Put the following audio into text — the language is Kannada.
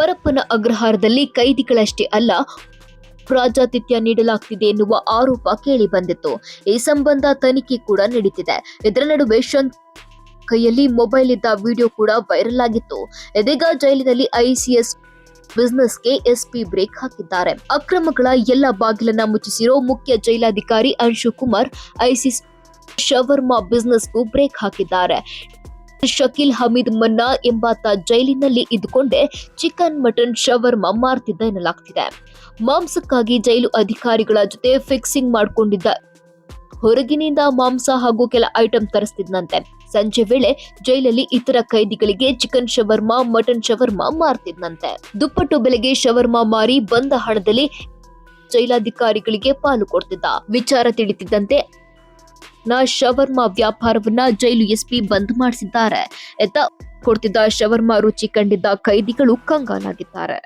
ಪರಪ್ಪನ ಅಗ್ರಹಾರದಲ್ಲಿ ಕೈದಿಗಳಷ್ಟೇ ಅಲ್ಲ ಪ್ರಾಜಾತಿಥ್ಯ ನೀಡಲಾಗ್ತಿದೆ ಎನ್ನುವ ಆರೋಪ ಕೇಳಿ ಬಂದಿತ್ತು. ಈ ಸಂಬಂಧ ತನಿಖೆ ಕೂಡ ನಡೀತಿದೆ. ಇದರ ನಡುವೆ ಶಂಕ್ ಕೈಯಲ್ಲಿ ಮೊಬೈಲ್ ಇದ್ದ ವಿಡಿಯೋ ಕೂಡ ವೈರಲ್ ಆಗಿತ್ತು. ಇದೀಗ ಜೈಲಿನಲ್ಲಿ ಐಸಿಎಸ್ ಬಿಸ್ನೆಸ್ಗೆ ಎಸ್ಪಿ ಬ್ರೇಕ್ ಹಾಕಿದ್ದಾರೆ. ಅಕ್ರಮಗಳ ಎಲ್ಲ ಬಾಗಿಲನ್ನ ಮುಚ್ಚಿಸಿರೋ ಮುಖ್ಯ ಜೈಲಾಧಿಕಾರಿ ಅಂಶು ಕುಮಾರ್ ಐಸಿಸ್ ಶವರ್ಮಾ ಬಿಸ್ನೆಸ್ಗೂ ಬ್ರೇಕ್ ಹಾಕಿದ್ದಾರೆ. ಶಕೀಲ್ ಹಮೀದ್ ಮನ್ನಾ ಎಂಬಾತ ಜೈಲಿನಲ್ಲಿ ಇದ್ದುಕೊಂಡೇ ಚಿಕನ್ ಮಟನ್ ಶವರ್ಮಾ ಮಾರ್ತಿದ್ದ ಎನ್ನಲಾಗ್ತಿದೆ. ಮಾಂಸಕ್ಕಾಗಿ ಜೈಲು ಅಧಿಕಾರಿಗಳ ಜೊತೆ ಫಿಕ್ಸಿಂಗ್ ಮಾಡಿಕೊಂಡಿದ್ದ ಹೊರಗಿನಿಂದ ಮಾಂಸ ಹಾಗೂ ಕೆಲ ಐಟಂ ತರಿಸ್ತಿದ್ನಂತೆ. ಸಂಜೆ ವೇಳೆ ಜೈಲಲ್ಲಿ ಇತರ ಕೈದಿಗಳಿಗೆ ಚಿಕನ್ ಶವರ್ಮಾ, ಮಟನ್ ಶವರ್ಮಾ ಮಾರ್ತಿದ್ನಂತೆ. ದುಪ್ಪಟ್ಟು ಬೆಲೆಗೆ ಶವರ್ಮಾ ಮಾರಿ ಬಂದ ಹಣದಲ್ಲಿ ಜೈಲಾಧಿಕಾರಿಗಳಿಗೆ ಪಾಲು ಕೊಡ್ತಿದ್ದ. ವಿಚಾರ ತಿಳಿತಿದ್ದಂತೆ ನ ಶವರ್ಮಾ ವ್ಯಾಪಾರವನ್ನ ಜೈಲು ಎಸ್ಪಿ ಬಂದ್ ಮಾಡಿಸಿದ್ದಾರೆ. ಎತ್ತ ಕೊಡ್ತಿದ್ದ ಶವರ್ಮಾ ರುಚಿ ಕಂಡಿದ್ದ ಕೈದಿಗಳು ಕಂಗಾಲಾಗಿದ್ದಾರೆ.